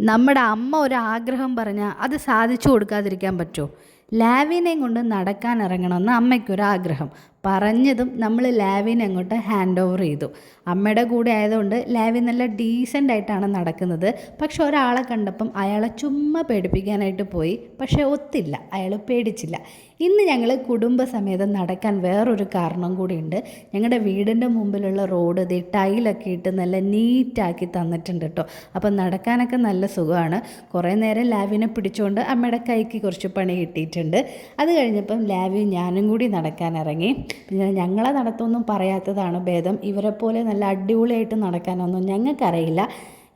നമ്മുടെ അമ്മ ഒരു ആഗ്രഹം പറഞ്ഞാൽ അത് സാധിച്ചു കൊടുക്കാതിരിക്കാൻ പറ്റുമോ? ലാവിനെയും കൊണ്ട് നടക്കാൻ ഇറങ്ങണമെന്ന് അമ്മയ്ക്കൊരാഗ്രഹം പറഞ്ഞതും നമ്മൾ ലാവിനെ അങ്ങോട്ട് ഹാൻഡ് ഓവർ ചെയ്തു. അമ്മയുടെ കൂടെ ആയതുകൊണ്ട് ലാവി നല്ല ഡീസന്റ് ആയിട്ടാണ് നടക്കുന്നത്. പക്ഷെ ഒരാളെ കണ്ടപ്പം അയാളെ ചുമ്മാ പേടിപ്പിക്കാനായിട്ട് പോയി. പക്ഷേ ഒത്തില്ല അയാൾ പേടിച്ചില്ല. ഇന്ന് ഞങ്ങൾ കുടുംബസമേതം നടക്കാൻ വേറൊരു കാരണം കൂടിയുണ്ട്. ഞങ്ങളുടെ വീടിന്റെ മുമ്പിലുള്ള റോഡ് ഇത് ടൈലൊക്കെ ഇട്ട് നല്ല നീറ്റാക്കി തന്നിട്ടുണ്ട് കേട്ടോ അപ്പം നടക്കാനൊക്കെ നല്ല സുഖമാണ്. കുറേ നേരം ലാവിനെ പിടിച്ചുകൊണ്ട് അമ്മയുടെ കൈക്ക് കുറച്ച് പണി കിട്ടിയിട്ടുണ്ട്. അത് കഴിഞ്ഞപ്പം ലാവിയും ഞാനും കൂടി നടക്കാൻ ഇറങ്ങി. പിന്നെ ഞങ്ങളെ നടത്തൊന്നും പറയാത്തതാണ് ഭേദം. ഇവരെ പോലെ നല്ല അടിപൊളിയായിട്ട് നടക്കാനൊന്നും ഞങ്ങൾക്കറിയില്ല.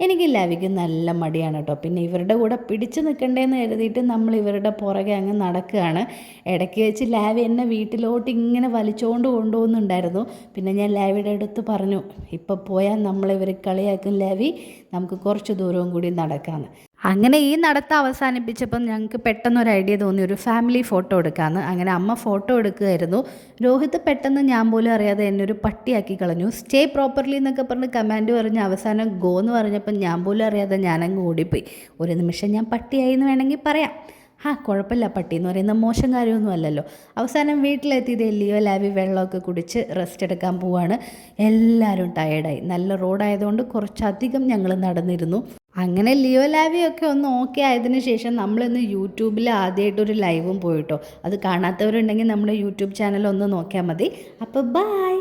എനിക്ക് ലവിക്ക് നല്ല മടിയാണ് കേട്ടോ. പിന്നെ ഇവരുടെ കൂടെ പിടിച്ചു നിൽക്കണ്ടേന്ന് കരുതിയിട്ട് നമ്മൾ ഇവരുടെ പുറകെ അങ്ങ് നടക്കുകയാണ്. ഇടയ്ക്ക് വെച്ച് ലാവി എന്നെ വീട്ടിലോട്ട് ഇങ്ങനെ വലിച്ചുകൊണ്ട് കൊണ്ടുപോകുന്നുണ്ടായിരുന്നു. പിന്നെ ഞാൻ ലാവിയുടെ അടുത്ത് പറഞ്ഞു ഇപ്പം പോയാൽ നമ്മളിവർ കളിയാക്കും ലാവി. നമുക്ക് കുറച്ച് ദൂരവും കൂടി നടക്കാമെന്ന് അങ്ങനെ ഈ നടത്തം അവസാനിപ്പിച്ചപ്പം ഞങ്ങൾക്ക് പെട്ടെന്ന് ഒരു ഐഡിയ തോന്നി ഒരു ഫാമിലി ഫോട്ടോ എടുക്കാമെന്ന് അങ്ങനെ അമ്മ ഫോട്ടോ എടുക്കുകയായിരുന്നു. രോഹിത് പെട്ടെന്ന് ഞാൻ പോലും അറിയാതെ എന്നെ ഒരു പട്ടിയാക്കി കളഞ്ഞു. സ്റ്റേ പ്രോപ്പർലി എന്നൊക്കെ പറഞ്ഞ് കമാൻഡ് പറഞ്ഞ് അവസാനം ഗോ എന്ന് പറഞ്ഞപ്പം ഞാൻ പോലും അറിയാതെ ഞാനങ്ങ് ഓടിപ്പോയി. ഒരു നിമിഷം ഞാൻ പട്ടിയായി എന്ന് വേണമെങ്കിൽ പറയാം. ആ കുഴപ്പമില്ല പട്ടി എന്ന് പറയുന്ന മോശം കാര്യമൊന്നും അല്ലല്ലോ. അവസാനം വീട്ടിലെത്തിയത് എല്ലിയോ ലാവി വെള്ളമൊക്കെ കുടിച്ച് റെസ്റ്റ് എടുക്കാൻ പോവാണ്. എല്ലാവരും ടയേർഡായി നല്ല റോഡായതുകൊണ്ട് കുറച്ചധികം ഞങ്ങൾ നടന്നിരുന്നു. അങ്ങനെ ലിയോ ലാവിയൊക്കെ ഒന്ന് ഓക്കെ ആയതിനു ശേഷം നമ്മളിന്ന് യൂട്യൂബിൽ ആദ്യമായിട്ടൊരു ലൈവും പോയിട്ടോ. അത് കാണാത്തവരുണ്ടെങ്കിൽ നമ്മുടെ യൂട്യൂബ് ചാനൽ ഒന്ന് നോക്കിയാൽ മതി. അപ്പോൾ ബായ്